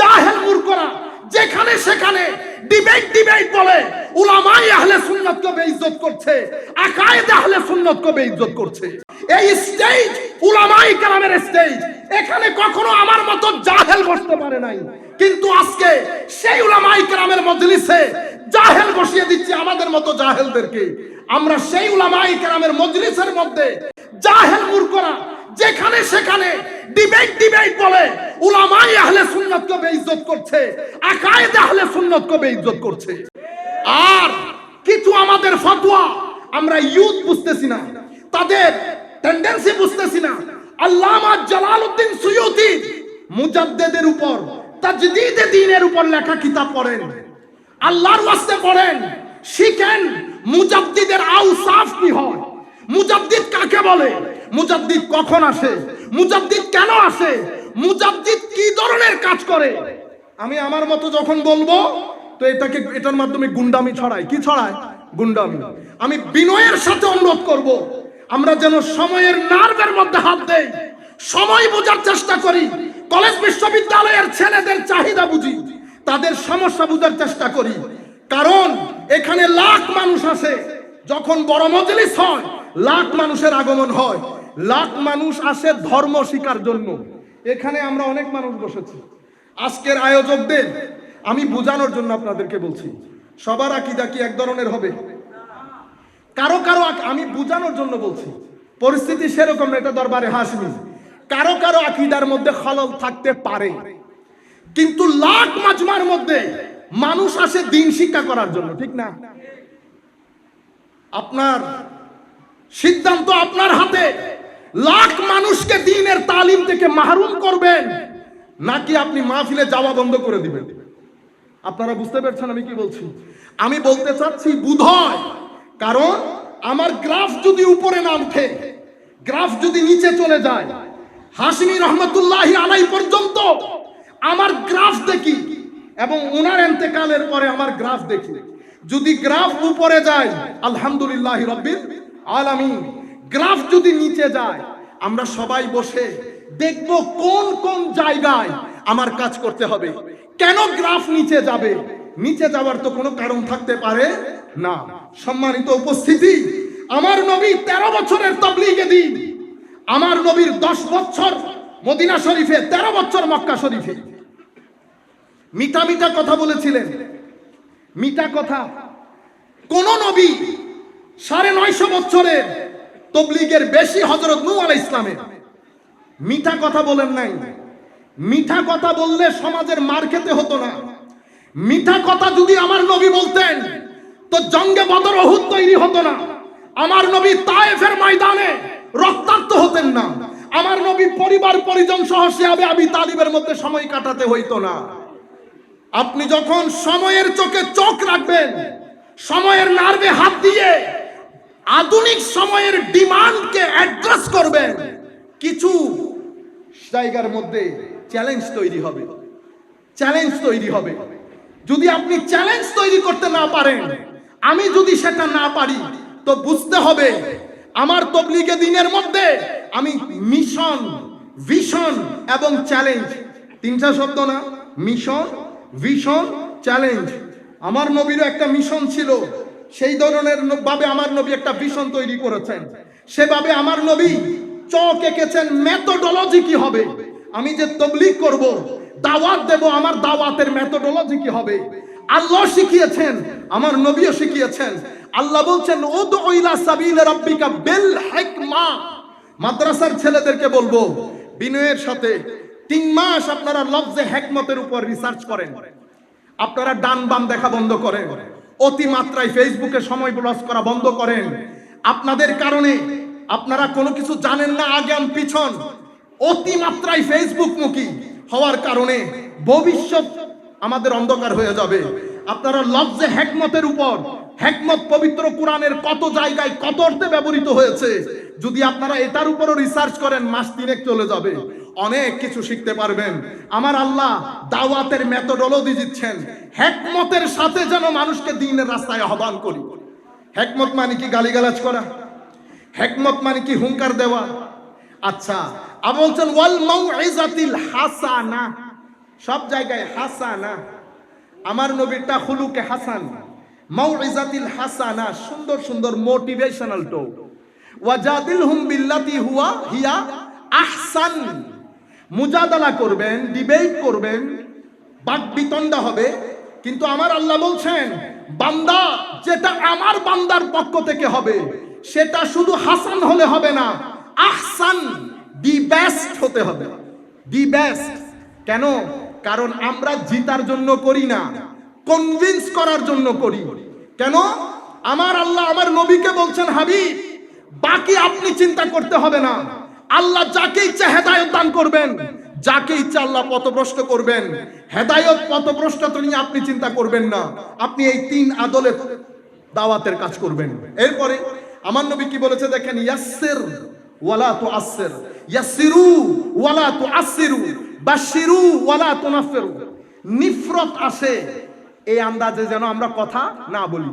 জাহেল মূর্খরা, যেখানে সেখানে ডিবেট ডিবেট বলে। উলামাই আহলে সুন্নাতকে বেইজ্জত করছে, আকায়েদ আহলে সুন্নাতকে বেইজ্জত করছে। এই স্টেজ উলামাই কালামের স্টেজ এখানে কখনো আমার মতো জাহেল বসতে পারে নাই। কিন্তু আজকে সেই উলামাই কালামের মজলিসে জাহেল বসিয়ে দিচ্ছে আমাদের মতো জাহেলদেরকে। আমরা সেই উলামাই কালামের মজলিসের মধ্যে জাহেল মূর্খরা যেখানে সেখানে ডিবেট ডিবেট বলে উলামাই আহলে সুন্নাতকে বেইজ্জত করছে, আকায়েদ আহলে সুন্নাতকে বেইজ্জত করছে। আর কিছু আমাদের ফতোয়া আমরা ইউথ বুঝতেছি না, তাদের টেন্ডেন্সি বুঝতেছি না। আল্লামা জালালউদ্দিন সুয়ুতি মুজাদ্দেদের উপর, তাজদীদে দ্বীনের উপর লেখা কিতাব পড়েন। আল্লাহর ওয়াস্তে পড়েন, শিখেন মুজাদ্দিদের আউসাফ কি হয়, মুজাদ্দিদ কাকে বলে? মুজাদ্দিদ কখন আসে? মুজাদ্দিদ কেন আসে? মুজাদ্দিদ কি ধরনের কাজ করে? আমি আমার মতো যখন বলব, তো এটাকে, এটার মাধ্যমে গুন্ডামি ছড়াই কি ছড়ায়? গুন্ডামি। আমি বিনয়ের সাথে অনুরোধ করব, আমরা যেন সময়ের নার্ভের মধ্যে হাত দেই, সময় বোঝার চেষ্টা করি, কলেজ বিশ্ববিদ্যালয়ের ছেলেদের চাহিদা বুঝি, তাদের সমস্যা বোঝার চেষ্টা করি। কারণ, এখানে লাখ মানুষ আসে, যখন বড় মজলিস হয়, লাখ মানুষের আগমন হয়। লাখ মানুষ আসে ধর্ম শিকার জন্য। এখানে আমরা অনেক মানুষ বসেছি। আজকের আয়োজকদের আমি বোঝানোর জন্য আপনাদেরকে বলছি, সবার আকিদা কি এক ধরনের হবে? কারও কারও আমি বোঝানোর জন্য বলছি, পরিস্থিতি সেরকম এটা দরবারে হাসমি। কারও কারও আকিদার মধ্যে খলল থাকতে পারে। কিন্তু লাখ মাজমার মধ্যে মানুষ আসে দিন শিক্ষা করার জন্য, ঠিক না? আপনার সিদ্ধান্ত আপনার হাতে। লাখ মানুষকে দিনের তালিম থেকে মাহরুম করবেন, নাকি আপনি মাহফিলে যাওয়া বন্ধ করে দিবেন? আপনারা বুঝতে পারছেন আমি কি বলছি? আমি বলতে চাচ্ছি বুধয় কারণ আমার গ্রাফ যদি উপরে না উঠে, গ্রাফ যদি নিচে চলে যায়, হাসমি রহমতুল্লাহ আলাই পর্যন্ত আমার গ্রাফ দেখি এবং ওনার এন্তেকালের পরে আমার গ্রাফ দেখি। যদি গ্রাফ উপরে যায়, আলহামদুলিল্লাহ রব্বিল আলামিন। গ্রাফ যদি নিচে যায়, আমরা সবাই বসে দেখব কোন কোন জায়গায় আমার কাজ করতে হবে। কেন গ্রাফ নিচে যাবে? নিচে যাওয়ার তো কোনো কারণ থাকতে পারে না। সম্মানিত উপস্থিতি, আমার নবী তেরো বছরের তবলিগে দিন। আমার নবীর দশ বছর মদিনা শরীফে, তেরো বছর মক্কা শরীফে। মিঠা মিঠা কথা বলেছিলেন। মিঠা কথা। কোন নবী সাড়ে নয়শো বছরের তবলিগের বেশি হজরত নূ আলাই ইসলামের মিঠা কথা বলেন নাই। মিঠা কথা বললে সমাজের মার খেতে হতো না। মিঠা কথা যদি আমার নবী বলতেন, তো জঙ্গে বদর অহুত তৈরি হতো না। আমার নবী তায়েফের ময়দানে রক্তাক্ত হতেন না। আমার নবী পরিবার পরিজন সহ শিয়াবে আবি তালিবের মধ্যে সময় কাটাতে হইতো না। আপনি যখন সময়ের চোখে চোখ রাখবেন, সময়ের নার্ভে হাত দিয়ে আধুনিক সময়ের ডিমান্ডকে অ্যাড্রেস করবেন। কিছু জায়গার মধ্যে চ্যালেঞ্জ তৈরি হবে। চ্যালেঞ্জ তৈরি হবে। যদি আপনি চ্যালেঞ্জ তৈরি করতে না পারেন, আমি যদি সেটা না পারি, তো বুঝতে হবে, আমার তবলিগে দিনের মধ্যে আমি মিশন ভিশন এবং চ্যালেঞ্জ তিনটা শব্দ না মিশন ভিশন চ্যালেঞ্জ আমার নবীরও একটা মিশন ছিল সেই ধরনের ভাবে আমার নবী একটা ভিশন তৈরি করেছেন। সেভাবে আমার নবী চক এঁকেছেন মেথোডোলজি কি হবে? আমি যে তবলিগ করব, দাওয়াত দেব, আমার দাওয়াতের মেথোডোলজি কি হবে? আল্লাহ শিখিয়েছেন, আমার নবীও শিখিয়েছেন। আল্লাহ বলছেন ও ওইলা সাবিল রাব্বিকা বিল হিকমা। মাদ্রাসার ছেলেদেরকে বলব, বিনয়ের সাথে তিন মাস আপনারা লফজে হেকমতের উপর রিসার্চ করেন। আপনারা ডান বাম দেখা বন্ধ করেন। অতি মাত্রায় ফেসবুকে সময় লস করা বন্ধ করেন। আপনাদের কারণে আপনারা কোনো কিছু জানেন না আগাম পিছন। অতি মাত্রায় ফেসবুক মুখী হওয়ার কারণে ভবিষ্যৎ আমাদের অন্ধকার হয়ে যাবে। আপনারা লফজে হেকমতের উপর, হেকমত পবিত্র কোরআনের কত জায়গায় কত অর্থে ব্যবহৃত হয়েছে, যদি আপনারা এটার উপরও রিসার্চ করেন, মাস তিনেক চলে যাবে। অনেক কিছু শিখতে পারবেন। আমার আল্লাহ দাওয়াতের মেথোডোলজি দিচ্ছেন। হেকমতের সাথে যেন মানুষকে দিনের রাস্তায় আহ্বান করি। হেকমত মানে কি গালিগালাজ করা? হেকমত মানে কি হুঙ্কার দেওয়া? আচ্ছা আবার বলছেন ওয়াল মাউইজাতিল হাসানা। সব জায়গায় হাসানা। আমার নবীরটা হুলুকে হাসান। মাউইজাতিল হাসানা, সুন্দর সুন্দর মোটিভেশনাল টো ওয়াজাদিলহুম বিল্লাতি হুয়া, হিয়া আহসান। মুজাদালা করবেন ডিবেট করবেন, বাক বিতণ্ডা হবে। কিন্তু আমার আল্লাহ বলছেন, বান্দা, যেটা আমার বান্দার পক্ষ থেকে হবে, সেটা শুধু হাসান হলে হবে না, আহসান দি বেস্ট হতে হবে। দি বেস্ট কেন? কারণ আমরা জিতার জন্য করি না কনভিন্স করার জন্য করি। কেন? আমার আল্লাহ আমার নবীকে বলছেন, হাবিব, বাকি আপনি চিন্তা করতে হবে না। আল্লাহ যাকে ইচ্ছা হেদায়ত দান করবেন, যাকে ইচ্ছা আল্লাহ পথভ্রষ্ট করবেন, হেদায়ত পথভ্রষ্ট নিয়ে আপনি চিন্তা করবেন না। আপনি এই তিন আদলের দাওয়াতের কাজ করবেন। এরপরে আমার নবী কি বলেছে দেখেন, ইয়াসসির ওয়ালা তুআসসির, ইয়াসসিরু ওয়ালা তুআসসিরু, বাশশিরু ওয়ালা তুনাফফিরু। নিফরত আসে, এই আন্দাজে যেন আমরা কথা না বলি।